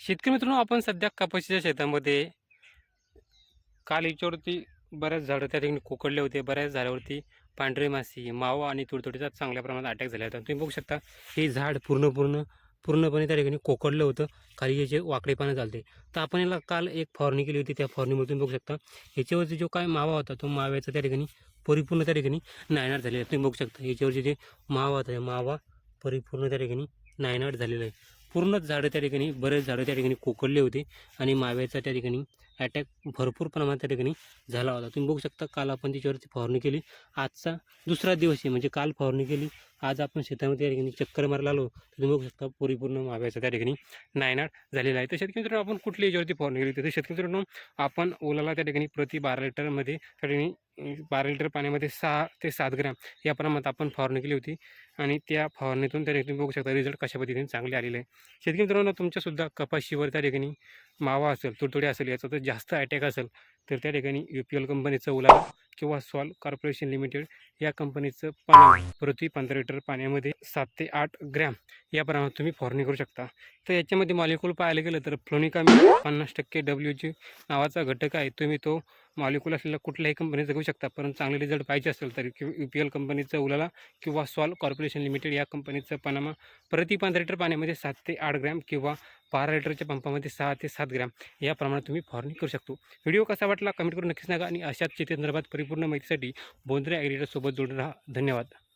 शेतकरी मित्रांनो आपण सध्या कपाशीच्या शेतामध्ये काल याच्यावरती बऱ्याच झाडं त्या ठिकाणी कोकडले होते. बऱ्याच झाडावरती पांढरे मासी मावा आणि तुडतुडीचा चांगल्या प्रमाणात अटॅक झाला होता. तुम्ही बघू शकता हे झाड पूर्ण पूर्ण पूर्णपणे त्या ठिकाणी कोकडलं होतं. खाली याचे वाकडे पानं चालते तर आपण याला काल एक फवारणी केली होती. त्या फवारणीमध्ये तुम्ही बघू शकता याच्यावरती जो काय मावा होता तो माव्याचा त्या ठिकाणी परिपूर्ण त्या ठिकाणी नायनाट झालेला आहे. तुम्ही बघू शकता याच्यावरचे जे मावा होता ते मावा परिपूर्ण त्या ठिकाणी नायनाट झालेला आहे. पूर्णच झाडं त्या ठिकाणी बरेच झाडं त्या ठिकाणी कोकळले होते आणि माव्याचा त्या ठिकाणी अटॅक भरपूर प्रमाणात त्या ठिकाणी झाला होता. तुम्ही बघू शकता काल आपण त्याच्यावरती फवारणी केली. आजचा दुसरा दिवस आहे म्हणजे काल फवारणी केली. आज आपण शेतामध्ये त्या ठिकाणी चक्कर मारायला आलो. तर तुम्ही बघू शकता परिपूर्ण माव्याचा त्या ठिकाणी नायनाट झालेला आहे. तर शेतकरी मित्रांनो आपण कुठल्या याच्यावरती फवारणी केली तर शेतकरी मित्रांनो आपण ओलाला त्या ठिकाणी प्रति बारा लिटरमध्ये त्या ठिकाणी बारा लिटर पाण्यामध्ये सहा ते सात ग्रॅम या प्रमाणात आपण फवारणी केली होती. आणि त्या फवारणीतून त्या ठिकाणी बघू शकता रिझल्ट कशा पद्धतीने चांगले आलेले आहे. शेतकरी मित्रांनो तुमच्यासुद्धा कपाशीवर त्या ठिकाणी मावा असेल तुडतुडी असेल याचा तर जास्त अटॅक असेल. तर त्या ठिकाणी यू पी एल कंपनीचं उलाला किंवा सॉल कॉर्पोरेशन लिमिटेड या कंपनीचं पाणी प्रति पंधरा लिटर पाण्यामध्ये सात ते आठ ग्रॅम या प्रमाणात तुम्ही फवारणी करू शकता. तर याच्यामध्ये मॉलिक्युल पाहायला गेलं तर फ्लोनिकामी पन्नास टक्के डब्ल्यू जी नावाचा घटक आहे. तुम्ही तो मॉलिक्यूल असलेला कुठल्याही कंपनीचं घेऊ शकता परंतु चांगले रिझल्ट पाहिजे असेल तर यू पी एल कंपनीचं उलाला किंवा सॉल कॉर्पोरेशन लिमिटेड या कंपनीचं पनामा प्रति पंधरा लिटर पाण्यामध्ये सात ते आठ ग्रॅम किंवा बारा लिटरच्या पंपामध्ये सहा ते सात ग्रॅम या प्रमाणात तुम्ही फवारणी करू शकतो. व्हिडिओ कसा वाटला कमेंट करून नक्कीच सांगा आणि अशाच शेती संदर्भात परिपूर्ण माहितीसाठी बोंद्रे ॲग्रिटेसोबत जोडून राहा. धन्यवाद.